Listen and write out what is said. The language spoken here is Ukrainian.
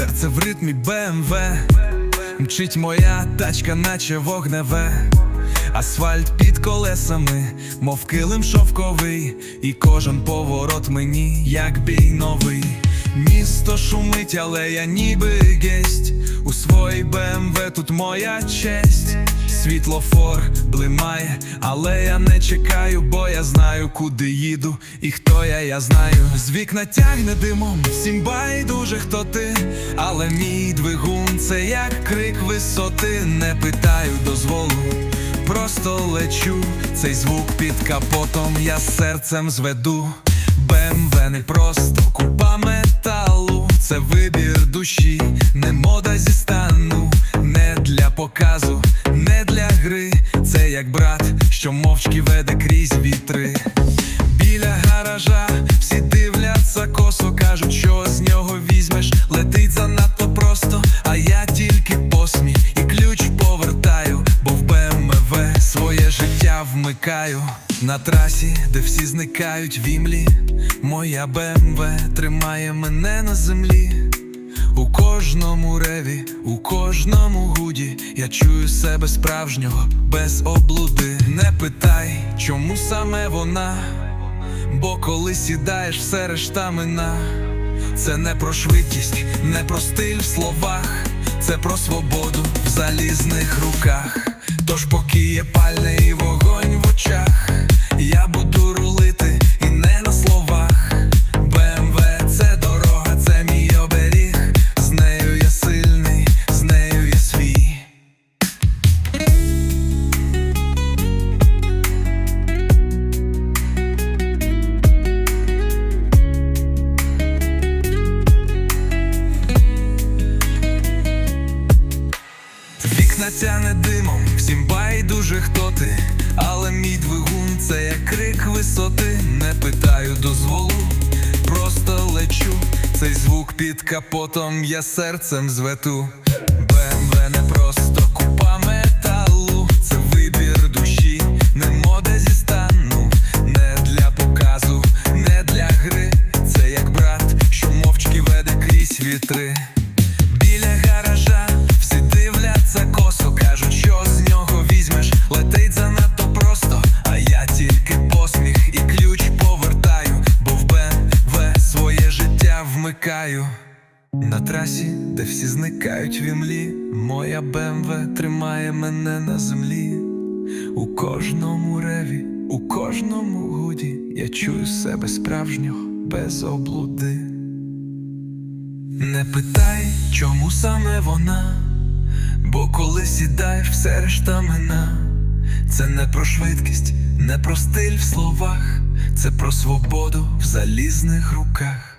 серце в ритмі БМВ Мчить моя тачка, наче вогневе Асфальт під колесами, мов килим шовковий, і кожен поворот мені, як бій новий. Місто шумить, але я ніби гесть. У своїй БМВ тут моя честь. Світлофор блимає, але я не чекаю, бо я знаю, куди їду і хто я, я знаю. З вікна тягне димом, всім байдуже, хто ти, але мій двигун це як крик висоти, не питаю дозволу. Просто лечу, цей звук під капотом я серцем зведу. БМВ не просто купа це вибір душі, не мода зі стану, не для показу, не для гри. Це як брат, що мовчки веде крізь вітри. Біля гаража всі дивляться косо, вмикаю. На трасі, де всі зникають в імлі, моя БМВ тримає мене на землі. У кожному реві, у кожному гуді я чую себе справжнього без облуди. Не питай, чому саме вона, бо коли сідаєш, все решта мина. Це не про швидкість, не про стиль в словах, це про свободу в залізних руках. Тож поки є пальне і вогонь Вікна тяне димом, всім байдуже хто ти, але мій двигун це як крик висоти, не питаю дозволу, просто лечу. Цей звук під капотом я серцем звету. БМВ не просто купа металу, це вибір душі, не мода зі стану, не для показу, не для гри. Це як брат, що мовчки веде крізь вітри. Летить занадто просто, а я тільки посміх і ключ повертаю, бо в БМВ своє життя вмикаю. На трасі, де всі зникають в імлі, моя БМВ тримає мене на землі. У кожному реві, у кожному гуді я чую себе справжнього без облуди. Не питай, чому саме вона, бо коли сідаєш, все решта мина. Це не про швидкість, не про стиль в словах, це про свободу в залізних руках.